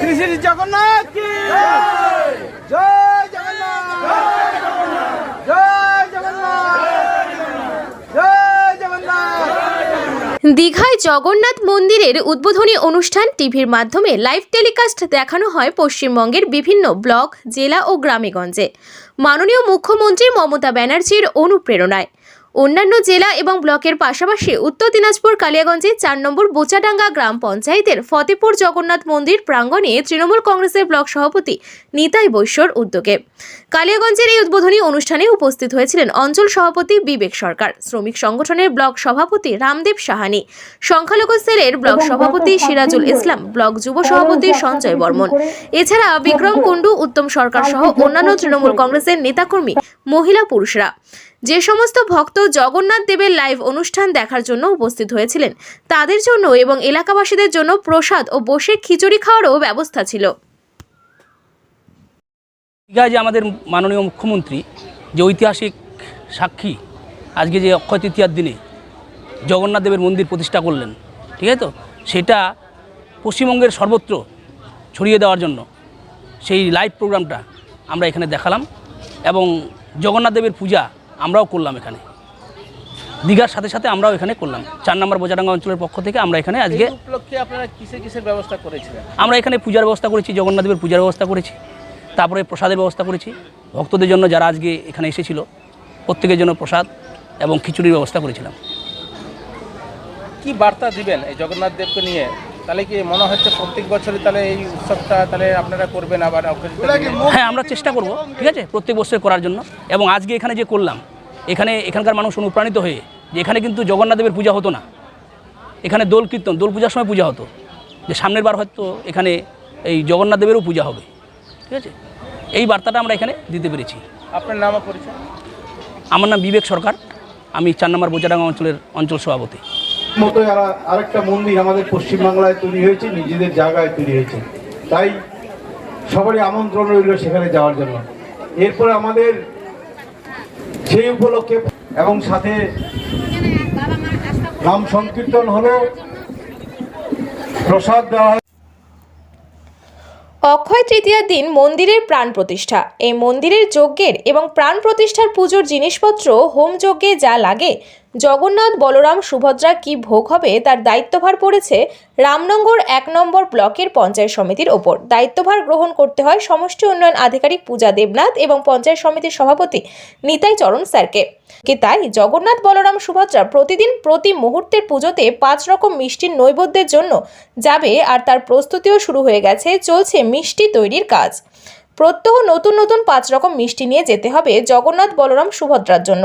শ্রী জগন্নাথ জয় জগন্নাথ দীঘায় জগন্নাথ মন্দিরের উদ্বোধনী অনুষ্ঠান টিভির মাধ্যমে লাইভ টেলিকাস্ট দেখানো হয় পশ্চিমবঙ্গের বিভিন্ন ব্লক, জেলা ও গ্রামেগঞ্জে মাননীয় মুখ্যমন্ত্রী মমতা ব্যানার্জির অনুপ্রেরণায়। অন্যান্য জেলা এবং ব্লকের পাশাপাশি উত্তর দিনাজপুর কালিয়াগঞ্জে চার নম্বর বোচাডাঙ্গা গ্রাম পঞ্চায়েতের ফতেপুর জগন্নাথ মন্দির প্রাঙ্গণে তৃণমূল কংগ্রেসের ব্লক সভাপতি নিতাই বৈশ্যর উদ্যোগে। কালিয়াগঞ্জের এই উদ্বোধনী অনুষ্ঠানে উপস্থিত হয়েছিলেন অঞ্চল সভাপতি বিবেক সরকার শ্রমিক সংগঠনের ব্লক সভাপতি রামদেব সাহানি সংখ্যালঘু সেলের ব্লক সভাপতি সিরাজুল ইসলাম ব্লক যুব সভাপতি সঞ্জয় বর্মন। এছাড়া বিক্রম কুণ্ডু উত্তম সরকার সহ অন্যান্য তৃণমূল কংগ্রেসের নেতাকর্মী মহিলা পুরুষরা। যে সমস্ত ভক্ত জগন্নাথ দেবের লাইভ অনুষ্ঠান দেখার জন্য উপস্থিত হয়েছিলেন, তাদের জন্য এবং এলাকাবাসীদের জন্য প্রসাদ ও বসে খিচুড়ি খাওয়ারও ব্যবস্থা ছিল। যে আমাদের মাননীয় মুখ্যমন্ত্রী, যে ঐতিহাসিক সাক্ষী, আজকে যে অক্ষয় তৃতীয়ার দিনে জগন্নাথ দেবের মন্দির প্রতিষ্ঠা করলেন, ঠিক আছে তো? সেটা পশ্চিমবঙ্গের সর্বত্র ছড়িয়ে দেওয়ার জন্য সেই লাইভ প্রোগ্রামটা আমরা এখানে দেখালাম এবং জগন্নাথ দেবের পূজা আমরাও করলাম এখানে। দীঘার সাথে সাথে আমরাও এখানে করলাম। চার নম্বর বোজাডাঙ্গা অঞ্চলের পক্ষ থেকে আমরা এখানে আজকে উপলক্ষে আপনারা কিসের কিসের ব্যবস্থা করেছিলেন? আমরা এখানে পূজার ব্যবস্থা করেছি জগন্নাথ দেবের পূজার ব্যবস্থা করেছি তারপরে প্রসাদের ব্যবস্থা করেছি। ভক্তদের জন্য যারা আজকে এখানে এসেছিল প্রত্যেকের জন্য প্রসাদ এবং খিচুড়ির ব্যবস্থা করেছিলাম। কি বার্তা দিবেন এই জগন্নাথ দেবকে নিয়ে? তাহলে কি মনে হচ্ছে প্রত্যেক বছরই তাহলে এই উৎসবটা তাহলে আপনারা করবেন আবার হ্যাঁ আমরা চেষ্টা করব ঠিক আছে? প্রত্যেক বছর করার জন্য। এবং আজকে এখানে যে করলাম এখানে এখানকার মানুষ অনুপ্রাণিত হয়ে যে এখানে কিন্তু জগন্নাথ দেবের পূজা হতো না। এখানে দোল কীর্তন দোল পূজার সময় পূজা হতো। যে সামনের বার হয়তো এখানে এই জগন্নাথ দেবেরও পূজা হবে ঠিক আছে? এই বার্তাটা আমরা এখানে দিতে পেরেছি। আপনার নাম পরিচয়? আমার নাম বিবেক সরকার। আমি চার নম্বর বোচাডাঙ্গা অঞ্চলের অঞ্চল সভাপতি। মতো আরেকটা মন্দির আমাদের পশ্চিমবাংলায় তৈরি হয়েছে, নিজেদের জায়গায় তৈরি হয়েছে। তাই সবারই আমন্ত্রণ রইল সেখানে যাওয়ার জন্য। এরপরে আমাদের সেই উপলক্ষে এবং সাথে নাম সংকীর্তন হলো, প্রসাদ দেওয়া অক্ষয় তৃতীয়ার দিন মন্দিরের প্রাণ প্রতিষ্ঠা। এই মন্দিরের যজ্ঞের এবং প্রাণ প্রতিষ্ঠার পুজোর জিনিসপত্র হোম যজ্ঞে যা লাগে জগন্নাথ বলরাম সুভদ্রা কি ভোগ হবে? তার দায়িত্বভার পড়েছে রামনগর এক নম্বর ব্লকের পঞ্চায়েত সমিতির ওপর। দায়িত্বভার গ্রহণ করতে হয় সমষ্টি উন্নয়ন আধিকারিক পূজা দেবনাথ এবং পঞ্চায়েত সমিতির সভাপতি নিতাই চরণ স্যারকে। কি তাই? জগন্নাথ বলরাম সুভদ্রা প্রতিদিন প্রতি মুহূর্তের পুজোতে পাঁচ রকম মিষ্টির নৈবেদ্যের জন্য যাবে আর তার প্রস্তুতিও শুরু হয়ে গেছে, চলছে মিষ্টি তৈরির কাজ। প্রত্যহ নতুন নতুন পাঁচ রকম মিষ্টি নিয়ে যেতে হবে জগন্নাথ বলরাম সুভদ্রার জন্য।